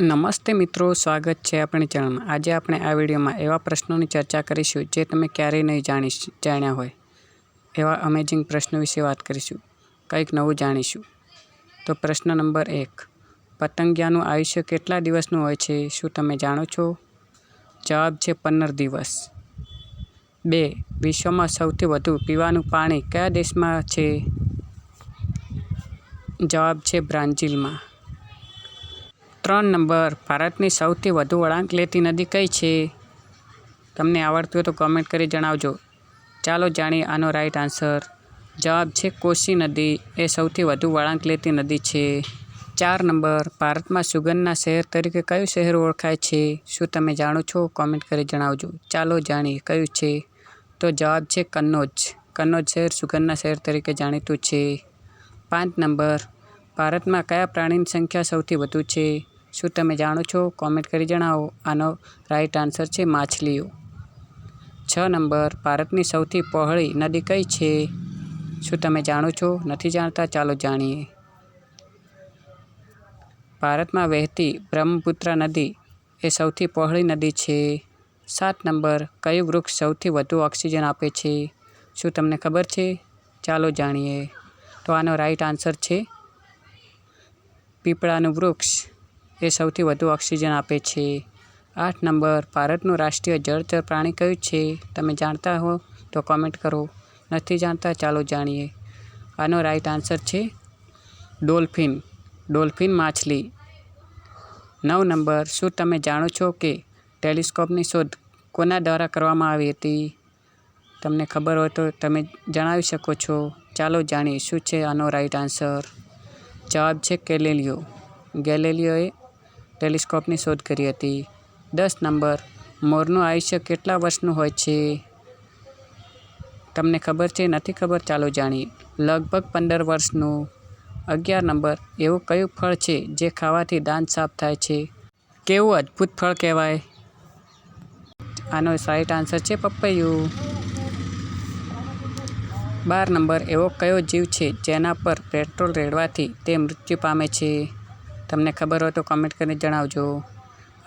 નમસ્તે મિત્રો, સ્વાગત છે આપણી ચેનલમાં. આજે આપણે આ વિડીયોમાં એવા પ્રશ્નોની ચર્ચા કરીશું જે તમે ક્યારેય નહીં જાણી જાણ્યા હોય. એવા અમેઝિંગ પ્રશ્નો વિશે વાત કરીશું. કંઈક નવું જાણીશું. તો પ્રશ્ન નંબર એક. પતંગિયાનું આયુષ્ય કેટલા દિવસનું હોય છે, શું તમે જાણો છો? જવાબ છે પંદર દિવસ. બે. વિશ્વમાં સૌથી વધુ પીવાનું પાણી કયા દેશમાં છે? જવાબ છે બ્રાઝિલમાં. ત્રણ નંબર. ભારતની સૌથી વધુ વળાંક લેતી નદી કઈ છે? તમને આવડતું હોય તો કોમેન્ટ કરી જણાવજો. ચાલો જાણીએ આનો રાઈટ આન્સર જવાબ છે કોશી નદી. એ સૌથી વધુ વળાંક લેતી નદી છે. ચાર નંબર. ભારતમાં સુગંધના શહેર તરીકે કયું શહેર ઓળખાય છે? શું તમે જાણો છો? કોમેન્ટ કરી જણાવજો. ચાલો જાણીએ કયું છે? તો જવાબ છે કન્નોજ. કન્નોજ શહેર સુગંધના શહેર તરીકે જાણીતું છે. પાંચ નંબર. ભારતમાં કયા પ્રાણીની સંખ્યા સૌથી વધુ છે? શું તમે જાણો છો? કોમેન્ટ કરી જણાવો. આનો રાઈટ આન્સર છે માછલીઓ. છ નંબર, ભારતની સૌથી પહોળી નદી કઈ છે? શું તમે જાણો છો? નથી જાણતા? ચાલો જાણીએ. ભારતમાં વહેતી બ્રહ્મપુત્રા નદી એ સૌથી પહોળી નદી છે. સાત નંબર, કયું વૃક્ષ સૌથી વધુ ઓક્સિજન આપે છે? શું તમને ખબર છે? ચાલો જાણીએ. તો આનો રાઈટ આન્સર છે પીપળાનું વૃક્ષ. એ સૌથી વધુ ઓક્સિજન આપે છે. આઠ નંબર, ભારતનું રાષ્ટ્રીય જળચર પ્રાણી કયું છે? તમે જાણતા હો તો કોમેન્ટ કરો. નથી જાણતા ચાલો જાણીએ. આનો રાઈટ આન્સર છે ડોલ્ફિન. ડોલ્ફિન માછલી. નવ નંબર, શું તમે જાણો છો કે ટેલિસ્કોપની શોધ કોના દ્વારા કરવામાં આવી હતી? તમને ખબર હોય તો તમે જણાવી શકો છો. ચાલો જાણીએ, શું છે આનો રાઈટ આન્સર જવાબ છે કેલેલિયો ગેલેલિયોએ ટેલિસ્કોપની શોધ કરી હતી. દસ નંબર, મોરનું આયુષ્ય કેટલા વર્ષનું હોય છે? તમને ખબર છે? નથી ખબર? ચાલો જાણીએ. લગભગ પંદર વર્ષનું. અગિયાર નંબર, એવું કયું ફળ છે જે ખાવાથી દાંત સાફ થાય છે? કેવું અદ્ભુત ફળ કહેવાય? આનો સાઈટ આન્સર છે પપૈયું. બાર નંબર, એવો કયો જીવ છે જેના પર પેટ્રોલ રેડવાથી તે મૃત્યુ પામે છે? તમને ખબર હોય તો કમેન્ટ કરીને જણાવજો.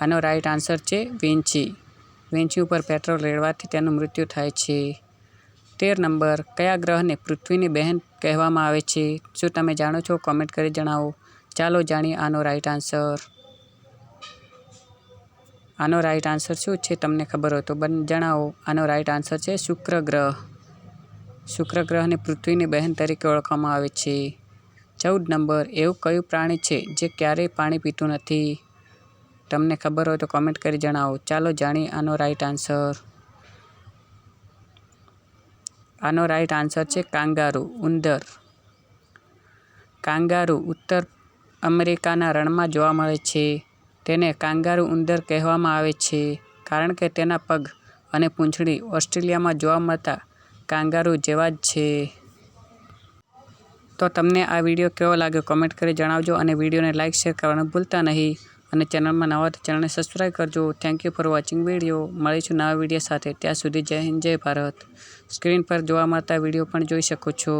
આનો રાઈટ આન્સર છે વિંચી. વિંચી ઉપર પેટ્રોલ રેડવાથી તેનું મૃત્યુ થાય છે. તેર નંબર, કયા ગ્રહને પૃથ્વીની બહેન કહેવામાં આવે છે? શું તમે જાણો છો? કોમેન્ટ કરી જણાવો. ચાલો જાણીએ આનો રાઈટ આન્સર આનો રાઈટ આન્સર શું છે તમને ખબર હોય તો બન, જણાવો. આનો રાઈટ આન્સર છે શુક્ર ગ્રહ. શુક્ર ગ્રહને પૃથ્વીની બહેન તરીકે ઓળખવામાં આવે છે. ચૌદ નંબર, એવું કયું પ્રાણી છે જે ક્યારેય પાણી પીતું નથી? તમને ખબર હોય તો કોમેન્ટ કરી જણાવો. ચાલો જાણીએ આનો રાઈટ આન્સર આનો રાઈટ આન્સર છે કાંગારૂ, ઉંદર. કાંગારૂ ઉત્તર અમેરિકાના રણમાં જોવા મળે છે. તેને કાંગારૂ ઉંદર કહેવામાં આવે છે કારણ કે તેના પગ અને પૂંછડી ઓસ્ટ્રેલિયામાં જોવા મળતા કાંગારૂ જેવા જ છે. તો તમને આ વીડિયો કેવો લાગ્યો કોમેન્ટ કરી જણાવજો અને વિડીયોને લાઇક શેર કરવાનું ભૂલતા નહીં. અને ચેનલમાં નવા તો ચેનલને સબસ્ક્રાઈબ કરજો. Thank you for watching video મળીશું નવા વીડિયો સાથે. ત્યાં સુધી જય હિન્દ, જય ભારત. સ્ક્રીન પર જોવા મળતા વીડિયો પણ જોઈ શકો છો.